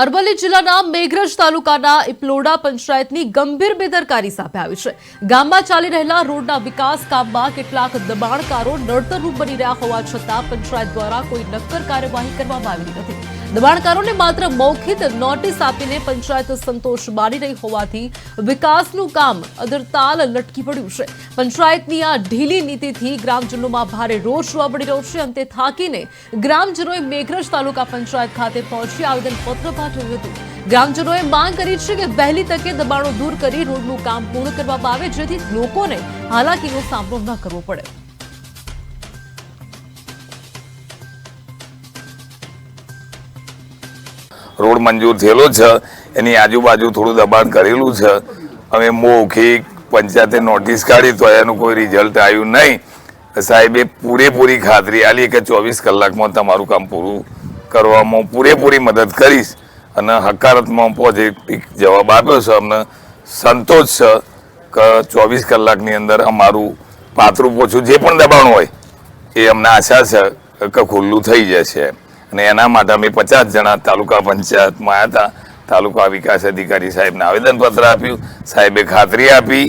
અરવલ્લી જિલ્લાના મેઘરજ તાલુકાના ઇપલોડા પંચાયતની ગંભીર બેદરકારી સામે આવી છે. ગામમાં ચાલી રહેલા રોડના વિકાસ કામમાં કેટલાક દબાણકારો નડતરરૂપ બની રહ્યા હોવા છતાં પંચાયત દ્વારા કોઈ નક્કર કાર્યવાહી કરવામાં આવી નથી. દબાણકારોને માત્ર મૌખિક નોટિસ આપીને પંચાયત સંતોષ માની રહી હોવાથી વિકાસનું કામ અદરતાલ લટકી પડ્યું છે. પંચાયતની આ ઢીલી નીતિથી ગ્રામજનોમાં ભારે રોષ જોવા મળી રહ્યો છે. અંતે થાકીને ગ્રામજનોએ મેઘરજ તાલુકા પંચાયત ખાતે પહોંચી આવેદનપત્ર પાઠવ્યું હતું. ગ્રામજનોએ માંગ કરી છે કે વહેલી તકે દબાણો દૂર કરી રોડનું કામ પૂર્ણ કરવામાં આવે, જેથી લોકોને હાલાકીનો સામનો ન કરવો પડે. રોડ મંજૂર થયેલો છે. એની આજુબાજુ થોડું દબાણ કરેલું છે. અમે મૌખિક પંચાયતે નોટિસ કાઢી તો એનું કોઈ રિઝલ્ટ આવ્યું નહીં. સાહેબે પૂરેપૂરી ખાતરી આલી કે ચોવીસ કલાકમાં તમારું કામ પૂરું કરવામાં પૂરેપૂરી મદદ કરીશ અને હકારાત્મક પોઝિટિવ જવાબ આપ્યો છે. અમને સંતોષ છે કે ચોવીસ કલાકની અંદર અમારું પાતળું પોછું જે પણ દબાણ હોય એ અમને આશા છે કે ખુલ્લું થઈ જશે. અને એના માટે અમે પચાસ જણા તાલુકા પંચાયતમાં આવ્યા હતા. તાલુકા વિકાસ અધિકારી સાહેબને આવેદનપત્ર આપ્યું. સાહેબે ખાતરી આપી,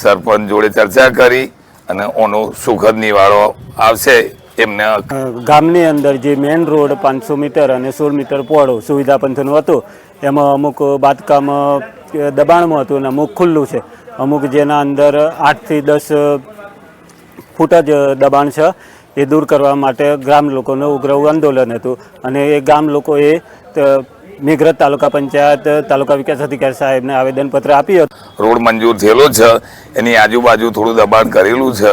સરપંચ જોડે ચર્ચા કરી અને ઓનો સુખદ નિવારો આવશે એમને ગામની અંદર જે મેઇન રોડ પાંચસો મીટર અને સોળ મીટર પહોળો સુવિધા પંથનું હતું, એમાં અમુક બાંધકામ દબાણમાં હતું અને અમુક ખુલ્લું છે. અમુક જેના અંદર આઠથી દસ ફૂટ જ દબાણ છે. એ દૂર કરવા માટે ગ્રામ લોકોનું ઉગ્ર આંદોલન હતું. અને એ ગામ લોકોએ મેઘરજ તાલુકા પંચાયત, તાલુકા વિકાસ અધિકારી સાહેબને આવેદનપત્ર આપ્યું રોડ મંજૂર થયેલો છે. એની આજુબાજુ થોડું દબાણ કરેલું છે.